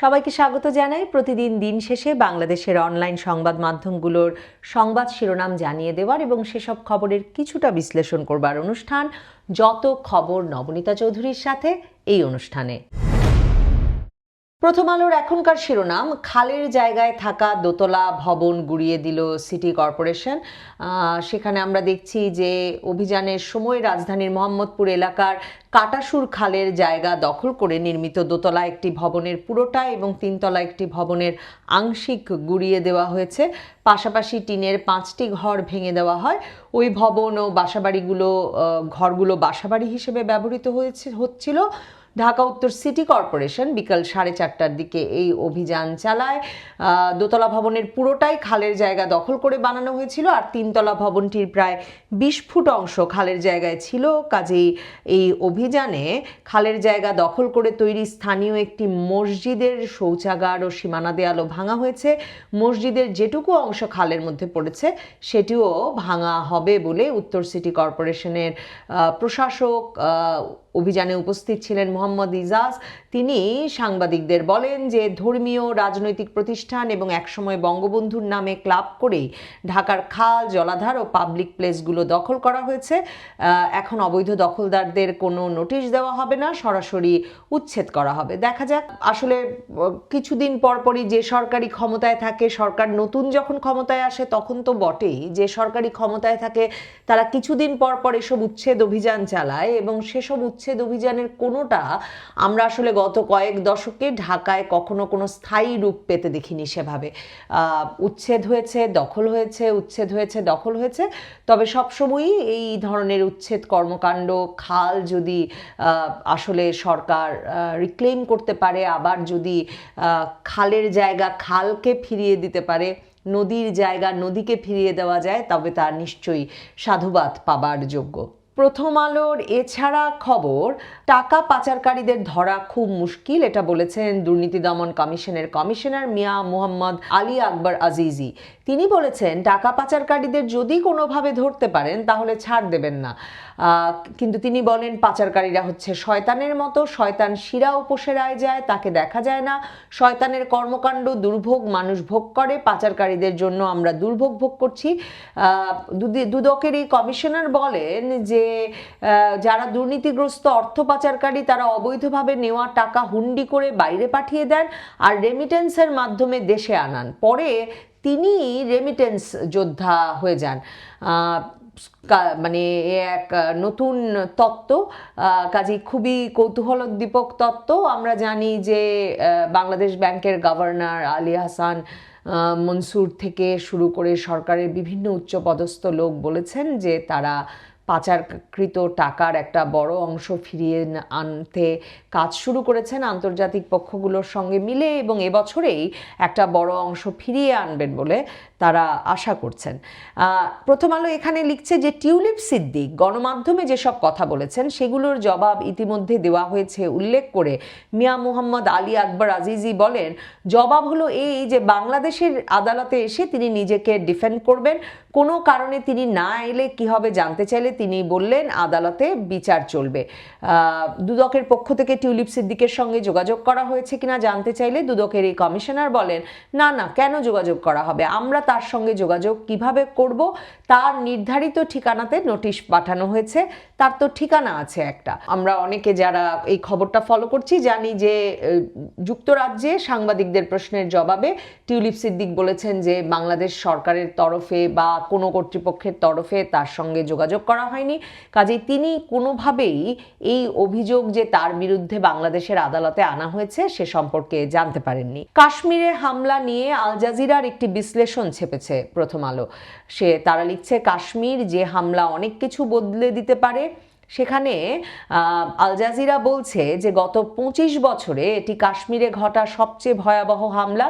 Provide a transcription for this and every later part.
সবাইকে স্বাগত জানাই। প্রতিদিন দিন শেষে বাংলাদেশের অনলাইন সংবাদ মাধ্যমগুলোর সংবাদ শিরোনাম জানিয়ে দেওয়ার এবং সেসব খবরের কিছুটা বিশ্লেষণ করবার অনুষ্ঠান, যত খবর নবনীতা চৌধুরীর সাথে এই অনুষ্ঠানে। প্রথম আলোর এখনকার শিরোনাম, খালের জায়গায় থাকা দোতলা ভবন গুড়িয়ে দিল সিটি কর্পোরেশন। সেখানে আমরা দেখছি যে অভিযানের সময় রাজধানীর মোহাম্মদপুর এলাকার কাটাসুর খালের জায়গা দখল করে নির্মিত দোতলা একটি ভবনের পুরোটা এবং তিনতলা একটি ভবনের আংশিক গুড়িয়ে দেওয়া হয়েছে। পাশাপাশি টিনের পাঁচটি ঘর ভেঙে দেওয়া হয়। ওই ভবন ও বাসাবাড়িগুলো ঘরগুলো বাসাবাড়ি হিসেবে ব্যবহৃত হয়েছে, হচ্ছিল। ঢাকা উত্তর সিটি কর্পোরেশন বিকাল সাড়ে চারটার দিকে এই অভিযান চালায়। দোতলা ভবনের পুরোটাই খালের জায়গা দখল করে বানানো হয়েছিল আর তিনতলা ভবনটির প্রায় বিশ ফুট অংশ খালের জায়গায় ছিল। কাজেই এই অভিযানে খালের জায়গা দখল করে তৈরি স্থানীয় একটি মসজিদের শৌচাগার ও সীমানা দেয়ালও ভাঙা হয়েছে। মসজিদের যেটুকু অংশ খালের মধ্যে পড়েছে, সেটিও ভাঙা হবে বলে উত্তর সিটি কর্পোরেশনের প্রশাসক অভিযানে উপস্থিত ছিলেন মোহাম্মদ ইজাজ। তিনি সাংবাদিকদের বলেন যে, ধর্মীয় রাজনৈতিক প্রতিষ্ঠান এবং একসময় বঙ্গবন্ধুর নামে ক্লাব করেই ঢাকার খাল, জলাধার ও পাবলিক প্লেসগুলো দখল করা হয়েছে। এখন অবৈধ দখলদারদের কোনো নোটিশ দেওয়া হবে না, সরাসরি উচ্ছেদ করা হবে। দেখা যাক, আসলে কিছুদিন পরপরই যে সরকারি ক্ষমতায় থাকে, সরকার নতুন যখন ক্ষমতায় আসে, তখন তো বটেই। যে সরকারি ক্ষমতায় থাকে, তারা কিছুদিন পর পর এসব উচ্ছেদ অভিযান চালায় এবং সেসব উচ্ছেদ অভিযানের কোনোটা আমরা আসলে গত কয়েক দশকে ঢাকায় কখনো কোনো স্থায়ী রূপ পেতে দেখিনি সেভাবে। উচ্ছেদ হয়েছে, দখল হয়েছে, উচ্ছেদ হয়েছে, দখল হয়েছে। তবে সবসময়ই এই ধরনের উচ্ছেদ কর্মকাণ্ড, খাল যদি আসলে সরকার রিক্লেম করতে পারে, আবার যদি খালের জায়গা খালকে ফিরিয়ে দিতে পারে, নদীর জায়গা নদীকে ফিরিয়ে দেওয়া যায়, তবে তা নিশ্চয়ই সাধুবাদ পাবার যোগ্য। প্রথম আলোর এছাড়া খবর, টাকা পাচারকারীদের ধরা খুব মুশকিল, এটা বলেছেন দুর্নীতি দমন কমিশনের কমিশনার মিয়া মোহাম্মদ আলী আকবর আজিজি। তিনি বলেছেন, টাকা পাচারকারীদের যদি কোনোভাবে ধরতে পারেন, তাহলে ছাড় দেবেন না। কিন্তু তিনি বলেন, পাচারকারীরা হচ্ছে শয়তানের মতো, শয়তান শিরা উপসেরায় যায়, তাকে দেখা যায় না। শয়তানের কর্মকাণ্ড দুর্ভোগ, মানুষ ভোগ করে, পাচারকারীদের জন্য আমরা দুর্ভোগ ভোগ করছি। দুদকের এই কমিশনার বলেন যে যারা দুর্নীতিগ্রস্ত অর্থ পাচারকারী, তারা অবৈধভাবে নেওয়া টাকা হুন্ডি করে বাইরে পাঠিয়ে দেন আর রেমিটেন্সের মাধ্যমে দেশে আনান। পরে তিনি রেমিটেন্স যোদ্ধা হয়ে যান। মানে এক নতুন তত্ত্ব কাজেই খুবই কৌতূহলোদ্দীপক তত্ত্ব। আমরা জানি যে বাংলাদেশ ব্যাংকের গভর্নর আলী হাসান মনসুর থেকে শুরু করে সরকারের বিভিন্ন উচ্চপদস্থ লোক বলেছেন যে তারা পাচারকৃত টাকার একটা বড় অংশ ফিরিয়ে আনতে কাজ শুরু করেছেন আন্তর্জাতিক পক্ষগুলোর সঙ্গে মিলে এবং এবছরেই একটা বড় অংশ ফিরিয়ে আনবেন বলে তারা আশা করছেন। প্রথম আলো এখানে লিখছে যে টিউলিপ সিদ্দিক গণমাধ্যমে যেসব কথা বলেছেন সেগুলোর জবাব ইতিমধ্যে দেওয়া হয়েছে উল্লেখ করে মিয়া মোহাম্মদ আলী আকবর আজিজি বলেন, জবাব হলো এই যে বাংলাদেশের আদালতে এসে তিনি নিজেকে ডিফেন্ড করবেন, কোনো কারণে তিনি না এলে কি হবে জানতে চাইলে তিনি বললেন, আদালতে বিচার চলবে। দুদকের পক্ষ থেকে টিউলিপ সিদ্দিকের সঙ্গে যোগাযোগ করা হয়েছে কিনা জানতে চাইলে দুদকের এই কমিশনার বলেন, না না, কেন যোগাযোগ করা হবে? আমরা তার সঙ্গে যোগাযোগ কীভাবে করব? তার নির্ধারিত ঠিকানাতে নোটিশ পাঠানো হয়েছে, তার তো ঠিকানা আছে একটা। আমরা অনেকে যারা এই খবরটা ফলো করছি জানি যে যুক্তরাজ্যে সাংবাদিকদের প্রশ্নের জবাবে টিউলিপ সিদ্দিক বলেছেন যে, বাংলাদেশ সরকারের তরফে বা কোনো কর্তৃপক্ষের তরফে তার সঙ্গে যোগাযোগ করা হয়নি। কাজেই তিনি কোনোভাবেই এই অভিযোগ যে তার বিরুদ্ধে বাংলাদেশের আদালতে আনা হয়েছে সে সম্পর্কে জানতে পারেননি। কাশ্মীরে হামলা নিয়ে আল জাজিরার একটি বিশ্লেষণ ছেপেছে প্রথম আলো। সে, তারা লিখছে, কাশ্মীর যে হামলা অনেক কিছু বদলে দিতে পারে। সেখানে আল জাজিরা বলছে যে গত পঁচিশ বছরে এটি কাশ্মীরে ঘটা সবচেয়ে ভয়াবহ হামলা,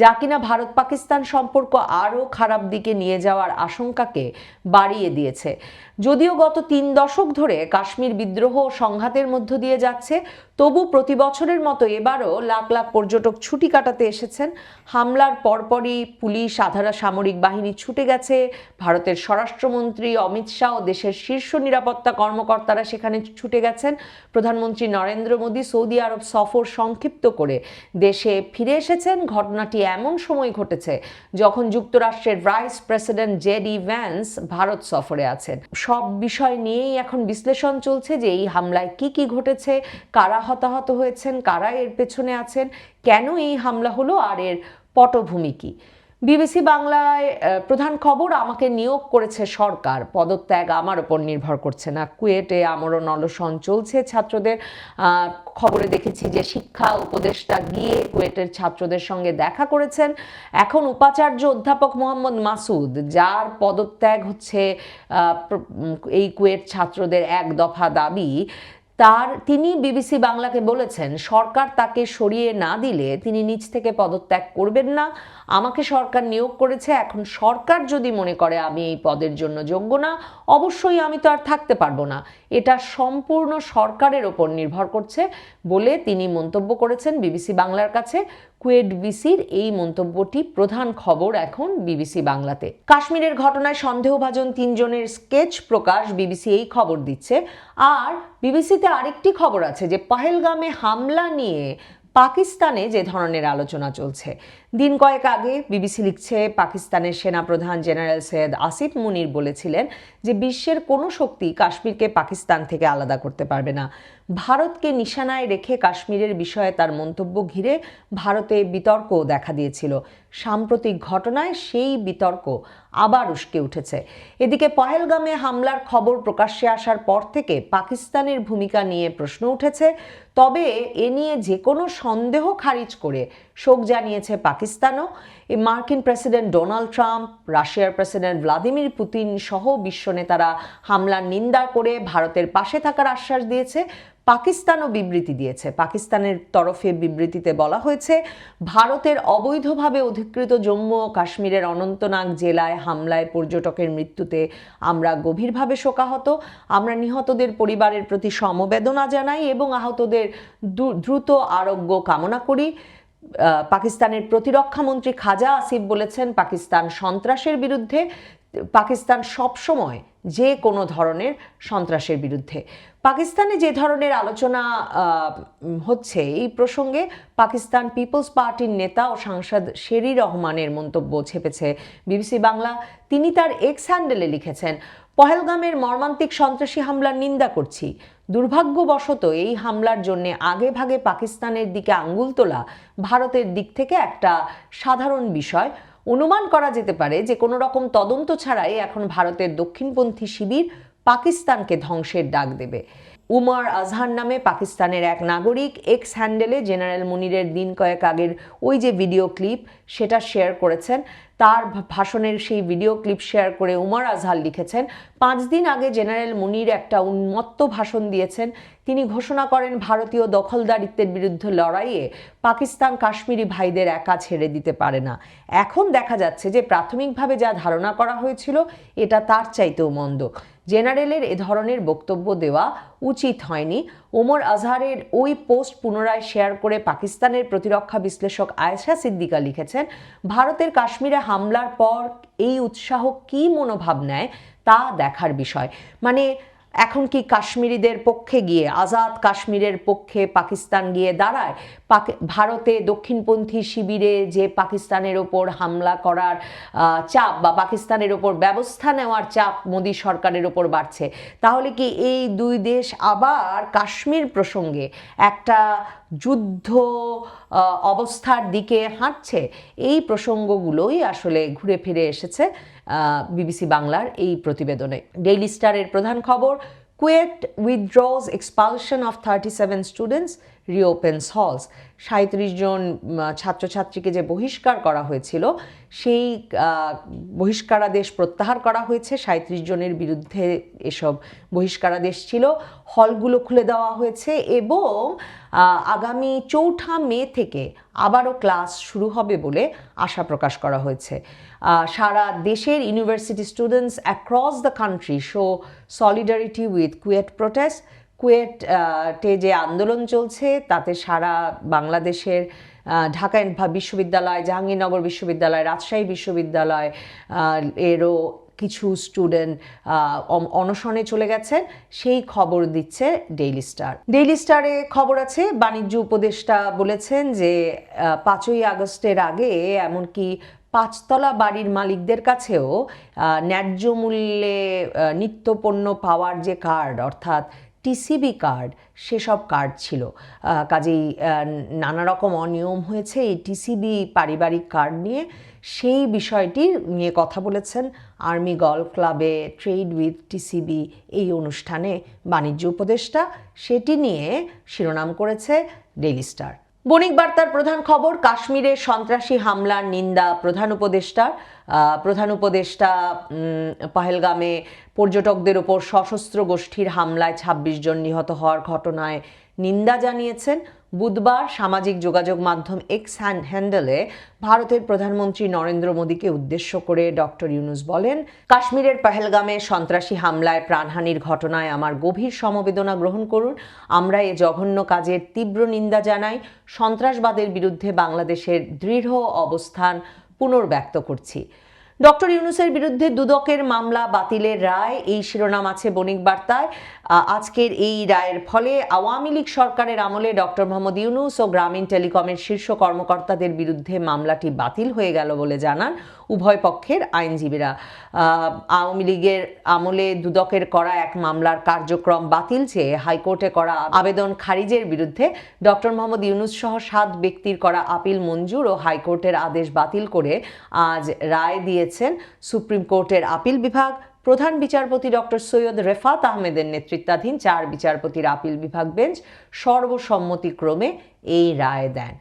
যা কিনা ভারত পাকিস্তান সম্পর্ক আরও খারাপ দিকে নিয়ে যাওয়ার আশঙ্কাকে বাড়িয়ে দিয়েছে। যদিও গত তিন দশক ধরে কাশ্মীর বিদ্রোহ সংঘাতের মধ্য দিয়ে যাচ্ছে, তবু প্রতি বছরের মতো এবারও লাখ লাখ পর্যটক ছুটি কাটাতে এসেছেন। হামলার পরপরই পুলিশ আধারা সামরিক বাহিনী ছুটে গেছে। ভারতের স্বরাষ্ট্রমন্ত্রী অমিত শাহ ও দেশের শীর্ষ নিরাপত্তা কর্মকর্তারা সেখানে ছুটে গেছেন। প্রধানমন্ত্রী নরেন্দ্র মোদী সৌদি আরব সফর সংক্ষিপ্ত করে দেশে ফিরে এসেছেন। ঘটনাটি এমন সময় ঘটেছে যখন যুক্তরাষ্ট্রের vice president JD Vance Bharat সফরে আছেন। সব বিষয় নিয়েই এখন বিশ্লেষণ চলছে যে এই হামলায় কি কি ঘটেছে, কারা হতাহত হয়েছেন, কারা এর পেছনে আছেন, কেন এই হামলা হলো আর এর পটভূমি কি? বিবিসি বাংলায় প্রধান খবর, আমাকে নিয়োগ করেছে সরকার। পদত্যাগ আমার ওপর নির্ভর করছে না। কুয়েটে আমরণ অনশন চলছে ছাত্রদের। খবরে দেখেছি যে শিক্ষা উপদেষ্টা গিয়ে কুয়েটের ছাত্রদের সঙ্গে দেখা করেছেন এখন উপাচার্য অধ্যাপক মোহাম্মদ মাসুদ, যার পদত্যাগ হচ্ছে এই কুয়েট ছাত্রদের এক দফা দাবি। তার, তিনি বিবিসি বাংলাকে বলেছেন, সরকার তাকে সরিয়ে না দিলে তিনি নিচ থেকে পদত্যাগ করবেন না। আমাকে সরকার নিয়োগ করেছে, এখন সরকার যদি মনে করে আমি এই পদের জন্য যোগ্য না, অবশ্যই আমি তো আর থাকতে পারব না। এটা সম্পূর্ণ সরকারের ওপর নির্ভর করছে বলে তিনি মন্তব্য করেছেন বিবিসি বাংলার কাছে। কুয়েট বিসির এই মন্তব্যটি প্রধান খবর এখন বিবিসি বাংলাতে। কাশ্মীরের ঘটনায় সন্দেহভাজন তিনজনের স্কেচ প্রকাশ বিবিসি এই খবর দিচ্ছে। আর বিবিসিতে আরেকটি খবর আছে যে, পহেলগামে হামলা নিয়ে পাকিস্তানে যে ধরনের আলোচনা চলছে দিন কয়েক আগে বিবিসি লিখছে, পাকিস্তানের সেনাপ্রধান জেনারেল সৈয়দ আসিফ মুনির বলেছিলেন যে বিশ্বের কোনো শক্তি কাশ্মীরকে পাকিস্তান থেকে আলাদা করতে পারবে না। ভারতকে নিশানায় রেখে কাশ্মীরের বিষয়ে তার মন্তব্য ঘিরে ভারতে বিতর্কও দেখা দিয়েছিল। সাম্প্রতিক ঘটনায় সেই বিতর্ক আবার উস্কে উঠেছে। এদিকে পহেলগামে হামলার খবর প্রকাশ্যে আসার পর থেকে পাকিস্তানের ভূমিকা নিয়ে প্রশ্ন উঠেছে। তবে এ নিয়ে যে কোনো সন্দেহ খারিজ করে শোক জানিয়েছে পাকিস্তানও এই মার্কিন প্রেসিডেন্ট ডোনাল্ড ট্রাম্প, রাশিয়ার প্রেসিডেন্ট ভ্লাদিমির পুতিন সহ বিশ্ব নেতারা হামলার নিন্দা করে ভারতের পাশে থাকার আশ্বাস দিয়েছে, পাকিস্তানও বিবৃতি দিয়েছে। পাকিস্তানের তরফে বিবৃতিতে বলা হয়েছে, ভারতের অবৈধভাবে অধিকৃত জম্মু ও কাশ্মীরের অনন্তনাগ জেলায় হামলায় পর্যটকের মৃত্যুতে আমরা গভীরভাবে শোকাহত। আমরা নিহতদের পরিবারের প্রতি সমবেদনা জানাই এবং আহতদের দ্রু- দ্রুত আরোগ্য কামনা করি। পাকিস্তানের প্রতিরক্ষা মন্ত্রী খাজা আসিফ বলেছেন, পাকিস্তান সন্ত্রাসের বিরুদ্ধে, পাকিস্তান সবসময় যে কোনো ধরনের সন্ত্রাসের বিরুদ্ধে। পাকিস্তানে যে ধরনের আলোচনা হচ্ছে, এই প্রসঙ্গে পাকিস্তান পিপলস পার্টির নেতা ও সাংসদ শেরি রহমানের মন্তব্য ছেপেছে বিবিসি বাংলা। তিনি তার এক্স হ্যান্ডেলে লিখেছেন পহেলগামের মর্মান্তিক সন্ত্রাসী হামলার নিন্দা করছি। দুর্ভাগ্যবশত এই হামলার জন্য আগে ভাগে পাকিস্তানের দিকে আঙ্গুল তোলা ভারতের দিক থেকে একটা সাধারণ বিষয়। অনুমান করা যেতে পারে যে কোনো রকম তদন্ত ছাড়াই এখন ভারতের দক্ষিণপন্থী শিবির পাকিস্তানকে ধ্বংসের ডাক দেবে। উমর আজহার নামে পাকিস্তানের এক নাগরিক এক্স হ্যান্ডেলে জেনারেল মুনিরের দিন কয়েক আগের ওই যে ভিডিও ক্লিপ, সেটা শেয়ার করেছেন। তার ভাষণের সেই ভিডিও ক্লিপ শেয়ার করে উমর আজহার লিখেছেন, পাঁচ দিন আগে জেনারেল মুনির একটা উন্মত্ত ভাষণ দিয়েছেন। তিনি ঘোষণা করেন ভারতীয় দখলদারিত্বের বিরুদ্ধে লড়াইয়ে পাকিস্তান কাশ্মীরি ভাইদের একা ছেড়ে দিতে পারে না। এখন দেখা যাচ্ছে যে প্রাথমিকভাবে যা ধারণা করা হয়েছিল, এটা তার চাইতেও মন্দ। জেনারেলের এ ধরনের বক্তব্য দেওয়া উচিত হয়নি। ওমর আজহারের ওই পোস্ট পুনরায় শেয়ার করে পাকিস্তানের প্রতিরক্ষা বিশ্লেষক আয়েশা সিদ্দিকা লিখেছেন, ভারতের কাশ্মীরে হামলার পর এই উৎসাহ কী মনোভাব নেয় তা দেখার বিষয়। মানে এখন কি কাশ্মীরিদের পক্ষে গিয়ে, আজাদ কাশ্মীরের পক্ষে পাকিস্তান গিয়ে দাঁড়ায়? ভারতে দক্ষিণপন্থী শিবিরে যে পাকিস্তানের ওপর হামলা করার চাপ বা পাকিস্তানের ওপর ব্যবস্থা নেওয়ার চাপ মোদী সরকারের ওপর বাড়ছে, তাহলে কি এই দুই দেশ আবার কাশ্মীর প্রসঙ্গে একটা যুদ্ধ অবস্থার দিকে হাঁটছে, এই প্রসঙ্গগুলোই আসলে ঘুরে ফিরে এসেছে বিবিসি বাংলার এই প্রতিবেদনে। ডেইলি স্টারের প্রধান খবর, KUET withdraws expulsion of thirty seven students reopens halls সাঁত্রিশ জন ছাত্রছাত্রীকে যে বহিষ্কার করা হয়েছিল, সেই বহিষ্কারাদেশ প্রত্যাহার করা হয়েছে। সাঁত্রিশ জনের বিরুদ্ধে এসব বহিষ্কারাদেশ ছিল। হলগুলো খুলে দেওয়া হয়েছে এবং আগামী চৌঠা মে থেকে আবারও ক্লাস শুরু হবে বলে আশা প্রকাশ করা হয়েছে। সারা দেশের university students across the country show solidarity with KUET protest KUET যে আন্দোলন চলছে, তাতে সারা বাংলাদেশের ঢাকা বিশ্ববিদ্যালয়, জাহাঙ্গীরনগর বিশ্ববিদ্যালয়, রাজশাহী বিশ্ববিদ্যালয় এরও কিছু স্টুডেন্ট অনশনে চলে গেছেন সেই খবর দিচ্ছে ডেইলি স্টার ডেইলি স্টারে খবর আছে, বাণিজ্য উপদেষ্টা বলেছেন যে পাঁচই আগস্টের আগে এমনকি পাঁচতলা বাড়ির মালিকদের কাছেও ন্যায্য মূল্যে নিত্যপণ্য পাওয়ার যে কার্ড অর্থাৎ টিসিবি কার্ড, সেসব কার্ড ছিল। কাজেই নানা রকম অনিয়ম হয়েছে এই টিসিবি পারিবারিক কার্ড নিয়ে। সেই বিষয়টি নিয়ে কথা বলেছেন আর্মি গলফ ক্লাবে ট্রেড উইথ টিসিবি এই অনুষ্ঠানে বাণিজ্য উপদেষ্টা। সেটি নিয়ে শিরোনাম করেছে ডেইলি স্টার। বণিক বার্তার প্রধান খবর, কাশ্মীরে সন্ত্রাসী হামলার নিন্দা প্রধান উপদেষ্টার। প্রধান উপদেষ্টা পাহেলগামে পর্যটকদের ওপর সশস্ত্র গোষ্ঠীর হামলায় ২৬ জন নিহত হওয়ার ঘটনায় নিন্দা জানিয়েছেন। বুধবার সামাজিক যোগাযোগ মাধ্যম এক্স হ্যান্ড হ্যান্ডেলে ভারতের প্রধানমন্ত্রী নরেন্দ্র মোদীকে উদ্দেশ্য করে ডক্টর ইউনুস বলেন, কাশ্মীরের পহেলগামে সন্ত্রাসী হামলায় প্রাণহানির ঘটনায় আমার গভীর সমবেদনা গ্রহণ করুন। আমরা এ জঘন্য কাজের তীব্র নিন্দা জানাই। সন্ত্রাসবাদের বিরুদ্ধে বাংলাদেশের দৃঢ় অবস্থান পুনর্ব্যক্ত করছি। ডক্টর ইউনুসের বিরুদ্ধে দুদকের মামলা বাতিলের রায়, এই শিরোনাম আছে বণিক বার্তায়। আজকের এই রায়ের ফলে আওয়ামী লীগ সরকারের আমলে ডক্টর মোহাম্মদ ইউনুস ও গ্রামীণ টেলিকমের শীর্ষ কর্মকর্তাদের বিরুদ্ধে মামলাটি বাতিল হয়ে গেল বলে জানান উভয় পক্ষের আইনজীবীরা। আওয়ামী লীগের আমলে দুদকের করা এক মামলার কার্যক্রম বাতিল চেয়ে হাইকোর্টে করা আবেদন খারিজের বিরুদ্ধে ডক্টর মোহাম্মদ ইউনুস সহ সাত ব্যক্তির করা আপিল মঞ্জুর ও হাইকোর্টের আদেশ বাতিল করে আজ রায় দিয়েছেন সুপ্রিম কোর্টের আপিল বিভাগ। প্রধান বিচারপতি ডক্টর সৈয়দ রেফাত আহমেদের নেতৃত্বাধীন চার বিচারপতির আপিল বিভাগ বেঞ্চ সর্বসম্মতিক্রমে এই রায় দেন।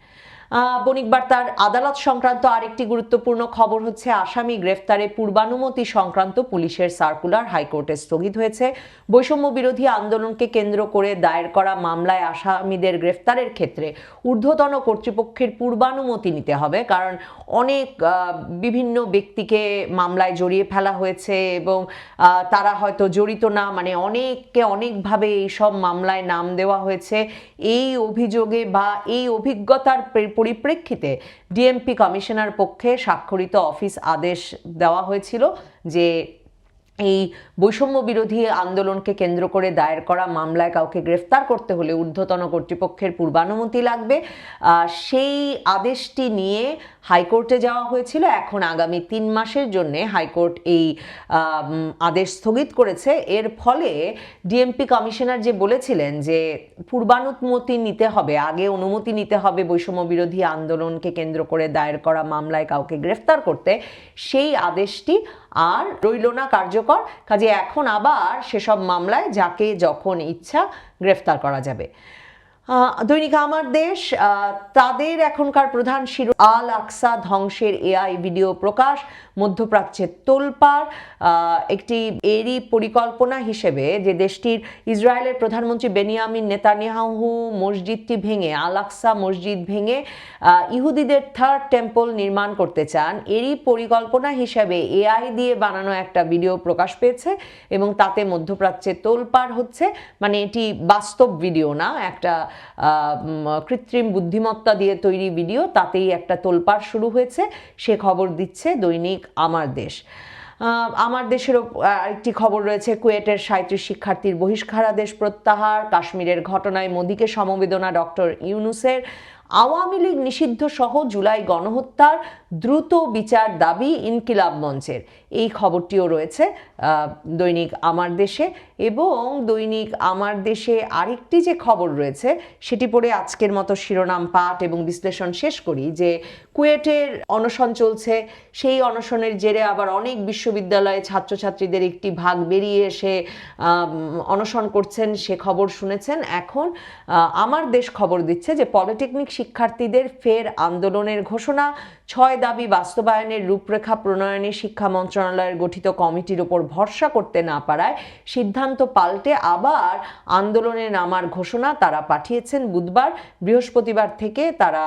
বণিক বার্তার আদালত সংক্রান্ত আরেকটি গুরুত্বপূর্ণ খবর হচ্ছে, আসামি গ্রেফতারে পূর্বানুমতি সংক্রান্ত পুলিশের সার্কুলার হাইকোর্টে স্থগিত হয়েছে। বৈষম্য বিরোধী আন্দোলনকে কেন্দ্র করে দায়ের করা মামলায় আসামিদের গ্রেফতারের ক্ষেত্রে ঊর্ধ্বতন কর্তৃপক্ষের পূর্বানুমতি নিতে হবে, কারণ অনেক বিভিন্ন ব্যক্তিকে মামলায় জড়িয়ে ফেলা হয়েছে এবং তারা হয়তো জড়িত না মানে অনেককে অনেকভাবে এইসব মামলায় নাম দেওয়া হয়েছে। এই অভিযোগে বা এই অভিজ্ঞতার পরিপ্রেক্ষিতে ডিএমপি কমিশনার পক্ষে স্বাক্ষরিত অফিস আদেশ দেওয়া হয়েছিল যে এই বৈষম্য বিরোধী আন্দোলনকে কেন্দ্র করে দায়ের করা মামলায় কাউকে গ্রেফতার করতে হলে ঊর্ধ্বতন কর্তৃপক্ষের পূর্বানুমতি লাগবে। সেই আদেশটি নিয়ে হাইকোর্টে যাওয়া হয়েছিল। এখন আগামী তিন মাসের জন্য হাইকোর্ট এই আদেশ স্থগিত করেছে। এর ফলে ডিএমপি কমিশনার যে বলেছিলেন যে পূর্বানুমতি নিতে হবে, আগে অনুমতি নিতে হবে বৈষম্য বিরোধী আন্দোলনকে কেন্দ্র করে দায়ের করা মামলায় কাউকে গ্রেফতার করতে, সেই আদেশটি আর রইল না কার্যকর। কাজে এখন আবার সেসব মামলায় যাকে যখন ইচ্ছা গ্রেফতার করা যাবে। দৈনিক আমার দেশ তাদের এখনকার প্রধান শিরো আল আকসা ধ্বংসের এআই ভিডিও প্রকাশ। মধ্যপ্রাচ্যের তোলপাড় একটি এরই পরিকল্পনা হিসেবে যে দেশটির ইসরায়েলের প্রধানমন্ত্রী বেনিয়ামিন নেতানিয়াহু মসজিদটি ভেঙে আল আকসা মসজিদ ভেঙে ইহুদিদের থার্ড টেম্পল নির্মাণ করতে চান। এরই পরিকল্পনা হিসেবে এআই দিয়ে বানানো একটা ভিডিও প্রকাশ পেয়েছে এবং তাতে মধ্যপ্রাচ্যে তোলপাড় হচ্ছে। মানে এটি বাস্তব ভিডিও না, একটা কৃত্রিম বুদ্ধিমত্তা দিয়ে তৈরি ভিডিও। তাতেই একটা তোলপাড় শুরু হয়েছে। সে খবর দিচ্ছে দৈনিক আমার দেশ। আমার দেশের আরেকটি খবর রয়েছে, কুয়েটের সাঁত্রিশ শিক্ষার্থীর বহিষ্কারাদেশ প্রত্যাহার। কাশ্মীরের ঘটনায় মোদীকে সমবেদনা ডক্টর ইউনুসের। আওয়ামী লীগ নিষিদ্ধ সহ জুলাই গণহত্যার দ্রুত বিচার দাবি ইনকিলাব মঞ্চের। এই খবরটিও রয়েছে দৈনিক আমার দেশে। এবং দৈনিক আমার দেশে আরেকটি যে খবর রয়েছে, সেটি পড়ে আজকের মতো শিরোনাম পাঠ এবং বিশ্লেষণ শেষ করি যে কুয়েটের অনশন চলছে। সেই অনশনের জেরে আবার অনেক বিশ্ববিদ্যালয়ে ছাত্রছাত্রীদের একটি ভাগ বেরিয়ে এসে অনশন করছেন, সে খবর শুনেছেন। এখন আমার দেশ খবর দিচ্ছে যে পলিটেকনিক শিক্ষার্থীদের ফের আন্দোলনের ঘোষণা। ছয় দাবি বাস্তবায়নের রূপরেখা প্রণয়নে শিক্ষা মন্ত্রণালয়ের গঠিত কমিটির ওপর ভরসা করতে না পারায় সিদ্ধান্ত পাল্টে আবার আন্দোলনে নামার ঘোষণা তারা পাঠিয়েছেন বুধবার, বৃহস্পতিবার থেকে তারা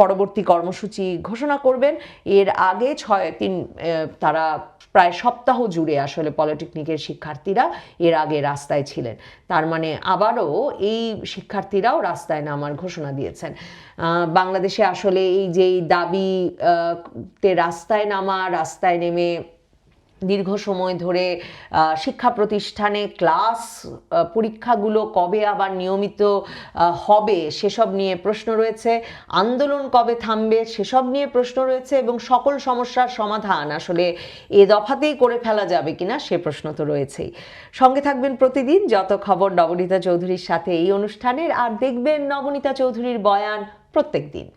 পরবর্তী কর্মসূচি ঘোষণা করবেন। এর আগে ছয়, তিন তারা প্রায় সপ্তাহ জুড়ে আসলে পলিটেকনিকের শিক্ষার্থীরা এর আগে রাস্তায় ছিলেন। তার মানে আবারও এই শিক্ষার্থীরাও রাস্তায় নামার ঘোষণা দিয়েছেন। বাংলাদেশে আসলে এই যে দাবি তে রাস্তায় নামা, রাস্তায় নেমে দীর্ঘ সময় ধরে শিক্ষা প্রতিষ্ঠানে ক্লাস পরীক্ষাগুলো কবে আবার নিয়মিত হবে সেসব নিয়ে প্রশ্ন রয়েছে। আন্দোলন কবে থামবে সেসব নিয়ে প্রশ্ন রয়েছে এবং সকল সমস্যার সমাধান আসলে এ দফাতেই করে ফেলা যাবে কিনা সে প্রশ্ন তো রয়েছেই। সঙ্গে থাকবেন প্রতিদিন যত খবর নবনীতা চৌধুরীর সাথে এই অনুষ্ঠানের। আর দেখবেন নবনীতা চৌধুরীর বয়ান প্রত্যেক দিন।